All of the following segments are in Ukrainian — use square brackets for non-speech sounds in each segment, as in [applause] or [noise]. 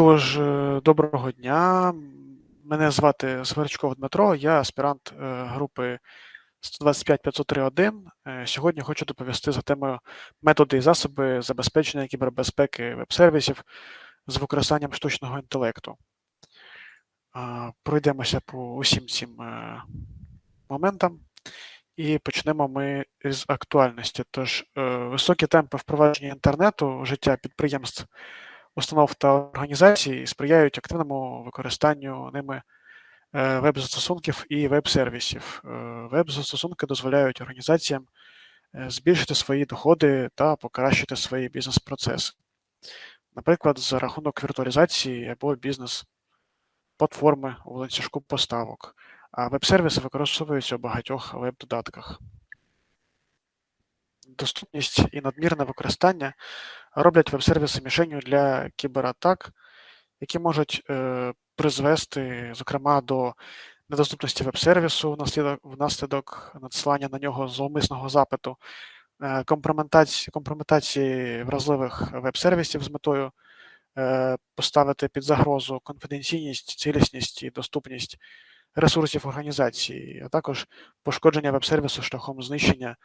Тож, е, доброго дня. Мене звати Сверчков Дмитро, я аспірант е, групи 125-503-1. Е, Сьогодні хочу доповісти за темою методи і засоби забезпечення кібербезпеки веб-сервісів з використанням штучного інтелекту. Пройдемося по усім цим моментам. І почнемо ми з актуальності. Тож, високі темпи впровадження інтернету, життя підприємств, установ та організацій сприяють активному використанню ними е, веб-застосунків і веб-сервісів. Е, Веб-застосунки дозволяють організаціям е, збільшити свої доходи та покращити свої бізнес-процеси. Наприклад, за рахунок віртуалізації або бізнес-платформи у ланцюжку поставок. А веб-сервіси використовуються у багатьох веб-додатках. Доступність і надмірне використання роблять веб-сервіси мішенню для кібератак, які можуть е, призвести, зокрема, до недоступності веб-сервісу внаслідок, внаслідок надсилання на нього зловмисного запиту, е, компрометації, компрометації вразливих веб-сервісів з метою е, поставити під загрозу конфіденційність, цілісність і доступність ресурсів організації, а також пошкодження веб-сервісу шляхом знищення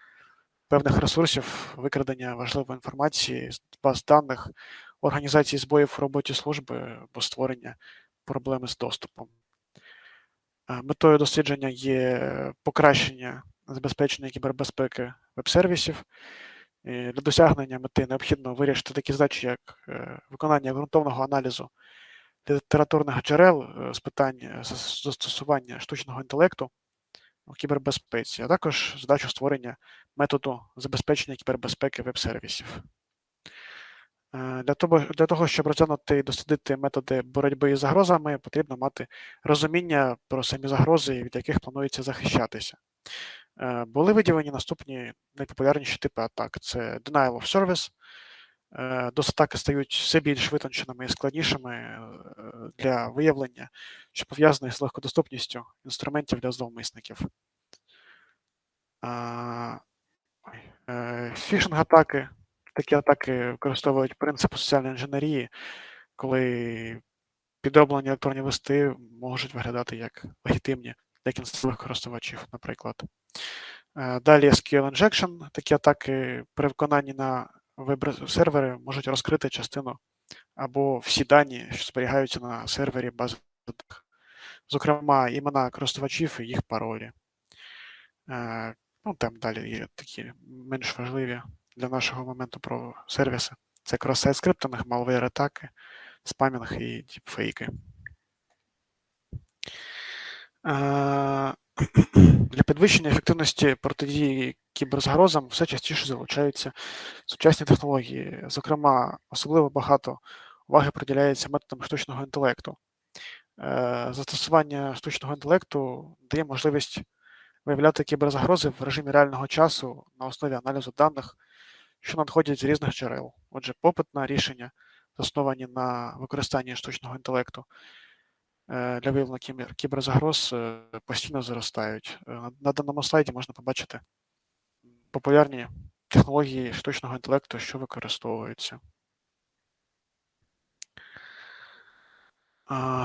певних ресурсів, викрадення важливої інформації баз даних, організації збоїв в роботі служби або створення проблеми з доступом. Е, Метою дослідження є покращення забезпечення кібербезпеки веб-сервісів. Для досягнення мети необхідно вирішити такі задачі, як е, виконання ґрунтовного аналізу літературних джерел е, з питань застосування штучного інтелекту у кібербезпеці, а також задачу створення методу забезпечення кібербезпеки веб-сервісів. Е, Для того, для того, щоб розглянути і дослідити методи боротьби із загрозами, потрібно мати розуміння про самі загрози, від яких планується захищатися. Е, Були виділені наступні найпопулярніші типи атак: це Denial of Service. Е, DOS-атаки стають все більш витонченими і складнішими е, для виявлення, що пов'язаних з легкодоступністю інструментів для зловмисників. Е, Фішинг-атаки. Такі атаки використовують принципи соціальної інженерії, коли підроблені електронні листи можуть виглядати як легітимні для кінцевих користувачів, наприклад. Е, Далі SQL Injection. Такі атаки при виконанні на веб-сервери можуть розкрити частину або всі дані, що зберігаються на сервері бази даних, зокрема, імена користувачів і їх паролі. Е, Ну, там далі є такі менш важливі для нашого моменту про сервіси. Це крос-сайт скриптинг, malware атаки, спамінг і діпфейки. Е, [clears throat] Для підвищення ефективності протидії кіберзагрозам все частіше залучаються сучасні технології. Зокрема, особливо багато уваги приділяється методам штучного інтелекту. Е, Застосування штучного інтелекту дає можливість виявляти кіберзагрози в режимі реального часу на основі аналізу даних, що надходять з різних джерел. Отже, попит на рішення, засновані на використанні штучного інтелекту е, для виявлення кіберзагроз, е, постійно зростають. На даному слайді можна побачити популярні технології штучного інтелекту, що використовуються.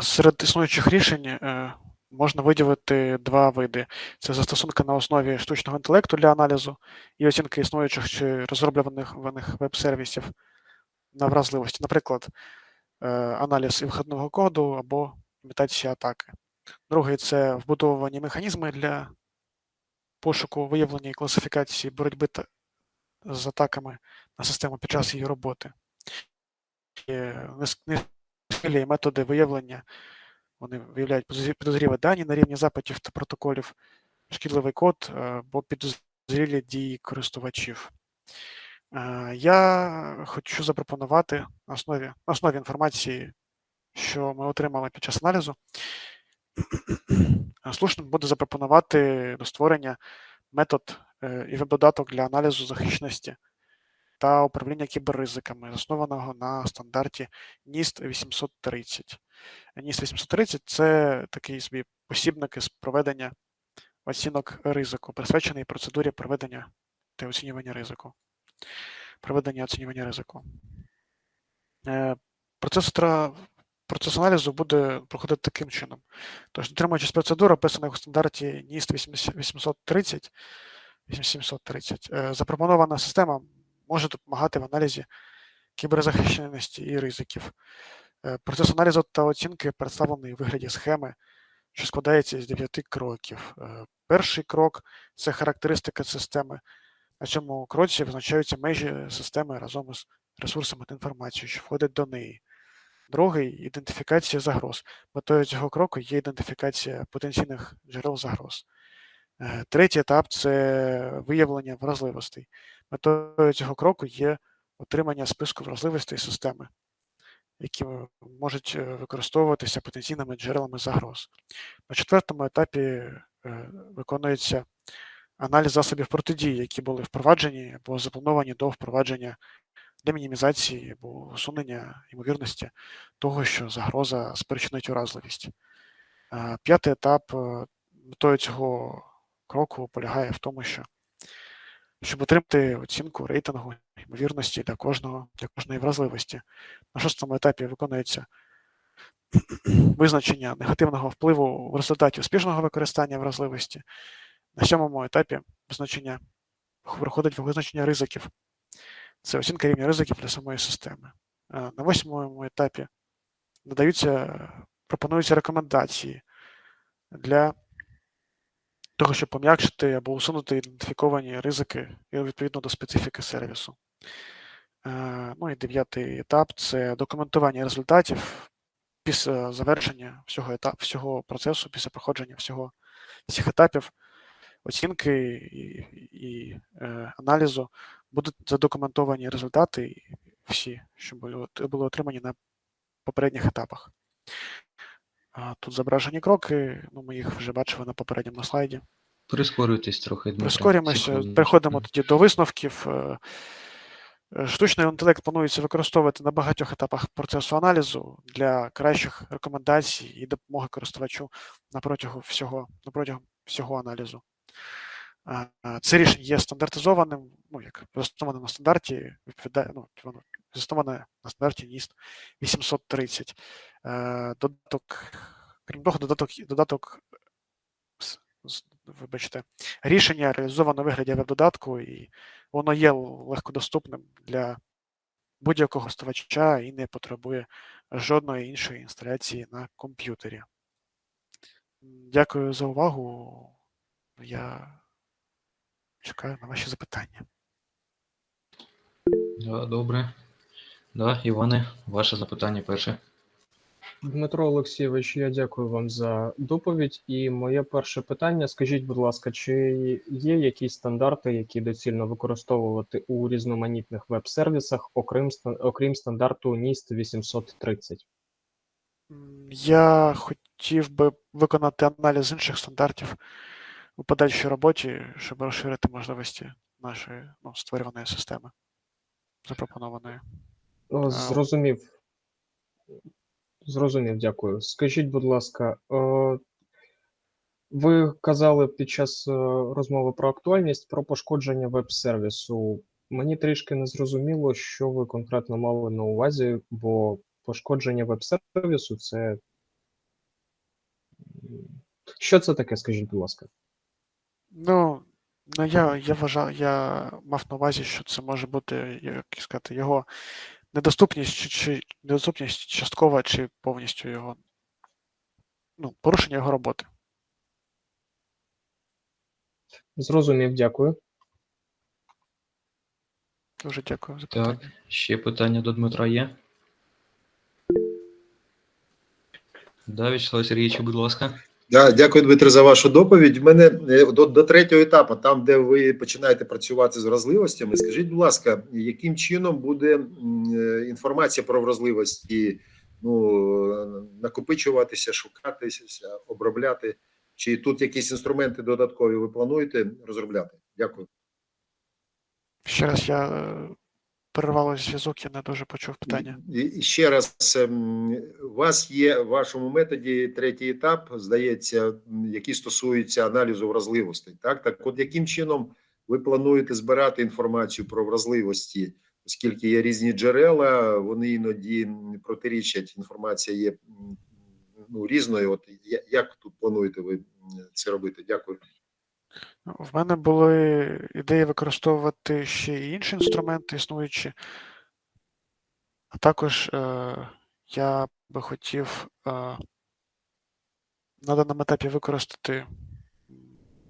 Серед існуючих рішень е, можна виділити два види: це застосунки на основі штучного інтелекту для аналізу і оцінки існуючих чи розроблюваних веб-сервісів на вразливості, наприклад, е, аналіз і виходного коду або імітація атаки. Другий це вбудовані механізми для пошуку, виявлення і класифікації боротьби та- з атаками на систему під час її роботи. Є методи виявлення, вони виявляють підозрі- підозрілі дані на рівні запитів та протоколів, шкідливий код е, або підозрілі дії користувачів. Е, Я хочу запропонувати на основі, на основі інформації, що ми отримали під час аналізу, е, слушним буде запропонувати до створення метод е, і веб-додаток для аналізу захищеності та управління кіберризиками, заснованого на стандарті NIST 830. NIST 830 це такий собі посібник із проведення оцінок ризику, присвячений процедурі проведення та оцінювання ризику. Проведення оцінювання ризику. Е, Процесор процес аналізу буде проходити таким чином. Тож, дотримуючись процедур, описаних у стандарті NIST 830, 8730, е, запропонована система може допомагати в аналізі кіберзахищеності і ризиків. Е, Процес аналізу та оцінки представлений у вигляді схеми, що складається з 9 кроків. Е, Перший крок це характеристика системи. На цьому кроці визначаються межі системи разом із ресурсами та інформацією, що входить до неї. Другий ідентифікація загроз. Метою цього кроку є ідентифікація потенційних джерел загроз. Е, Третій етап це виявлення вразливостей. Метою цього кроку є отримання списку вразливостей системи, які можуть е, використовуватися потенційними джерелами загроз. На четвертому етапі е, виконується аналіз засобів протидії, які були впроваджені або заплановані до впровадження для мінімізації або усунення ймовірності того, що загроза спричинить уразливість. Е, П'ятий етап е, метою цього кроку полягає в тому, що щоб отримати оцінку рейтингу ймовірності для кожного, для кожної вразливості. На шостому етапі виконується визначення негативного впливу в результаті успішного використання вразливості. На сьомому етапі визначення проходить визначення ризиків. Це оцінка рівня ризиків для самої системи. Е, На восьмому етапі надаються, пропонуються рекомендації для того, щоб пом'якшити або усунути ідентифіковані ризики відповідно до специфіки сервісу. Е, Ну і дев'ятий етап це документування результатів після завершення всього етап, всього процесу, після проходження всього всіх етапів оцінки і, і е, аналізу будуть задокументовані результати всі, що були, були отримані на попередніх етапах. А, Тут зображені кроки, ну, ми їх вже бачили на попередньому слайді. Прискорюйтесь трохи, Дмитро. Прискорюємося, переходимо тоді до висновків. Е, Штучний інтелект планується використовувати на багатьох етапах процесу аналізу для кращих рекомендацій і допомоги користувачу на протягом всього, на протягом всього аналізу. Це рішення є стандартизованим, ну як заснованим на стандарті, відповідає, ну, воно засноване на стандарті NIST 830. Е, Додаток, крім того, додаток, додаток вибачте, рішення реалізовано у вигляді веб-додатку, і воно є легкодоступним для будь-якого користувача і не потребує жодної іншої інсталяції на комп'ютері. Дякую за увагу. Я чекаю на ваші запитання. Да, добре. Да, Іване, ваше запитання перше. Дмитро Олексійович, я дякую вам за доповідь. І моє перше питання: скажіть, будь ласка, чи є якісь стандарти, які доцільно використовувати у різноманітних веб-сервісах, окрім окрім стандарту NIST 830? Я хотів би виконати аналіз інших стандартів у подальшій роботі, щоб розширити можливості нашої ну, створюваної системи, запропонованої. О, Зрозумів. Зрозумів, дякую. Скажіть, будь ласка, е, ви казали під час е, розмови про актуальність про пошкодження веб-сервісу. Мені трішки не зрозуміло, що ви конкретно мали на увазі, бо пошкодження веб-сервісу це. Що це таке, скажіть, будь ласка? Ну, ну я, я вважав, я мав на увазі, що це може бути, як сказати, його недоступність чи, чи недоступність часткова чи повністю його, ну, порушення його роботи. Зрозумів, дякую. Дуже дякую за Так, питання. ще питання до Дмитра є? Да, Вячеслав Сергійович, будь ласка. Да, дякую, Дмитро, за вашу доповідь. У мене е, до, до третього етапу, там, де ви починаєте працювати з вразливостями, скажіть, будь ласка, яким чином буде е, інформація про вразливості ну, накопичуватися, шукатися, обробляти? Чи тут якісь інструменти додаткові ви плануєте розробляти? Дякую. Ще раз я перервалося зв'язок, я не дуже почув питання. Ще раз, ем, у вас є в вашому методі третій етап, здається, який стосується аналізу вразливостей. Так, так, от яким чином ви плануєте збирати інформацію про вразливості оскільки є різні джерела, вони іноді протирічать. Інформація є ну, різною. От як тут плануєте ви це робити? Дякую. В мене були ідеї використовувати ще й інші інструменти існуючі, а також е, я би хотів е, на даному етапі використати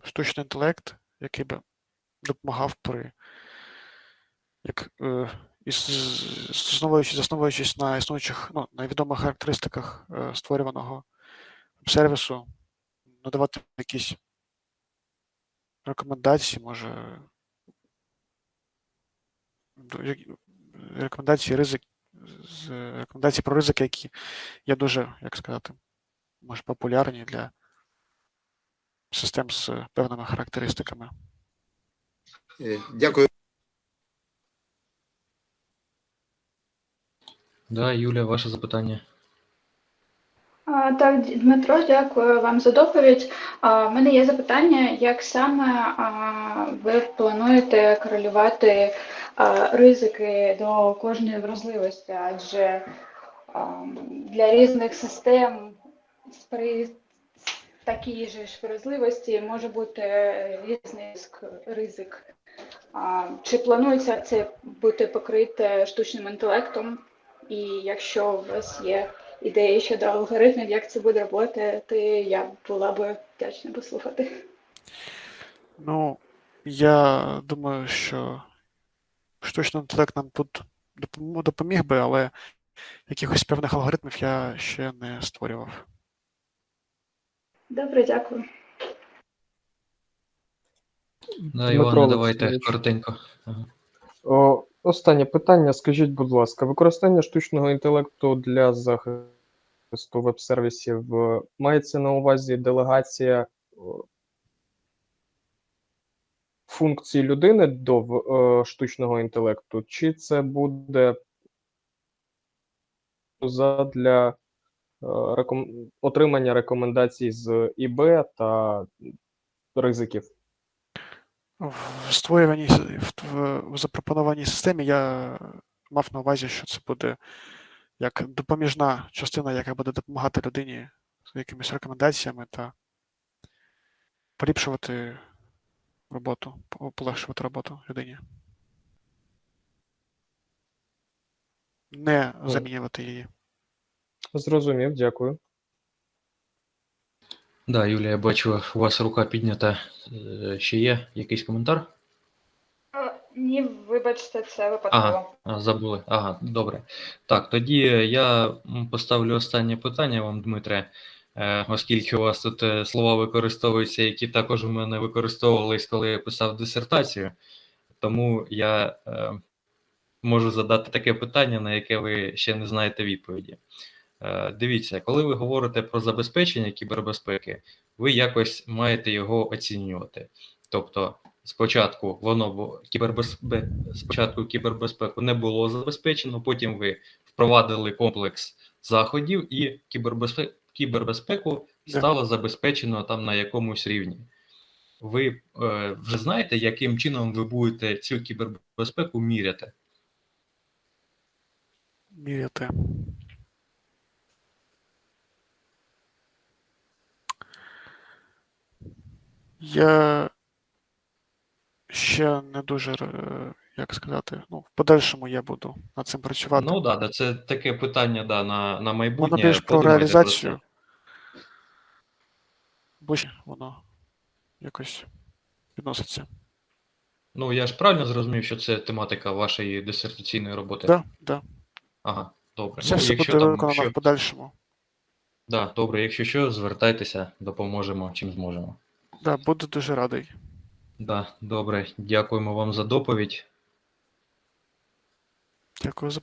штучний інтелект, який би допомагав при як е, засновуючись, засновуючись на існуючих, ну, на характеристиках е, створюваного сервісу, надавати якісь рекомендації, може. Рекомендації ризик, рекомендації про ризики, які є дуже, як сказати, може, популярні для систем з певними характеристиками. Е, Дякую. Да, Юля, ваше запитання. Так, Дмитро, дякую вам за доповідь. В мене є запитання, як саме ви плануєте корелювати ризики до кожної вразливості? Адже для різних систем при такій же ж вразливості може бути різний ризик. Чи планується це бути покрите штучним інтелектом? І якщо у вас є ідеї щодо алгоритмів, як це буде працювати, я була би вдячна послухати. Ну, я думаю, що штучний інтелект нам тут допоміг би, але якихось певних алгоритмів я ще не створював. Добре, дякую. Да, Іване, давайте коротенько. Ага. О, останнє питання. Скажіть, будь ласка, використання штучного інтелекту для захисту веб-сервісів е, мається на увазі делегація функцій людини до е, штучного інтелекту, чи це буде задля е, отримання рекомендацій з ІБ та ризиків? В створюваній в, в, в запропонованій системі я мав на увазі, що це буде як допоміжна частина, яка буде допомагати людині з якимись рекомендаціями та поліпшувати роботу, полегшувати роботу людині. Не Ну. замінювати її. Зрозумів, дякую. Да, Юля, я бачу, у вас рука піднята. Е, Ще є якийсь коментар? Ні, вибачте, це Ага, забули. Ага, добре. Так, тоді я поставлю останнє питання вам, Дмитре, е, оскільки у вас тут е, слова використовуються, які також у мене використовувались, коли я писав дисертацію. Тому я е, можу задати таке питання, на яке ви ще не знаєте відповіді. Е, Дивіться, коли ви говорите про забезпечення кібербезпеки, ви якось маєте його оцінювати. Тобто, спочатку воно кібербезпе... спочатку кібербезпеку не було забезпечено, потім ви впровадили комплекс заходів, і кібербезпе... кібербезпеку стало забезпечено там на якомусь рівні. Ви е, вже знаєте, яким чином ви будете цю кібербезпеку міряти? Міряти. Я ще не дуже, е, як сказати, ну, в подальшому я буду над цим працювати. Ну да, да, це таке питання да, на, на майбутнє. Воно більш про реалізацію. Бо воно якось відноситься. Ну, я ж правильно зрозумів, що це тематика вашої дисертаційної роботи? Так, да, Ага, добре. Це ну, все якщо буде там, виконано що... в подальшому. да, добре, якщо що, звертайтеся, допоможемо чим зможемо. Да, буду дуже радий. Да, добре, дякуємо вам за доповідь. Дякую за